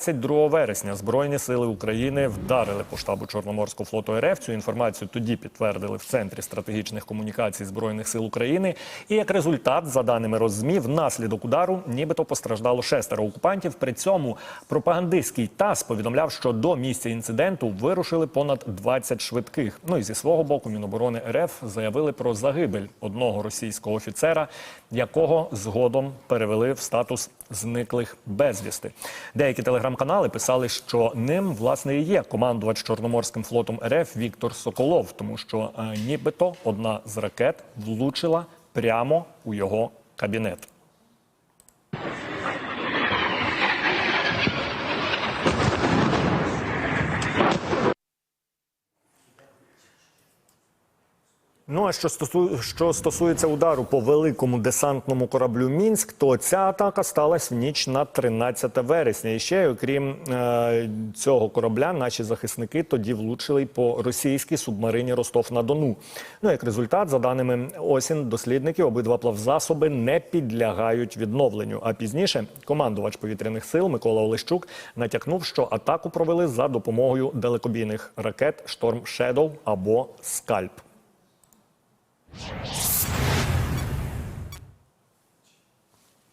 22 вересня Збройні сили України вдарили по штабу Чорноморського флоту РФ. Цю інформацію тоді підтвердили в центрі стратегічних комунікацій збройних сил України. І як результат, за даними Роззмі, внаслідок удару нібито постраждало шестеро окупантів. При цьому пропагандистський ТАСС повідомляв, що до місця інциденту вирушили понад 20 швидких. Ну і зі свого боку Міноборони РФ заявили про загибель одного російського офіцера, якого згодом перевели в статус зниклих безвісти. Деякі телеграм-канали писали, що ним власне і є командувач Чорноморським флотом РФ Віктор Соколов, тому що е, нібито одна з ракет влучила прямо у його кабінет. Ну а що стосу... що стосується удару по великому десантному кораблю Мінськ, то ця атака сталася в ніч на 13 вересня. І ще окрім е... цього корабля, наші захисники тоді влучили й по російській субмарині Ростов на Дону. Ну як результат, за даними осін дослідників, обидва плавзасоби не підлягають відновленню. А пізніше командувач повітряних сил Микола Олещук натякнув, що атаку провели за допомогою далекобійних ракет Шторм Шедоу або Скальп.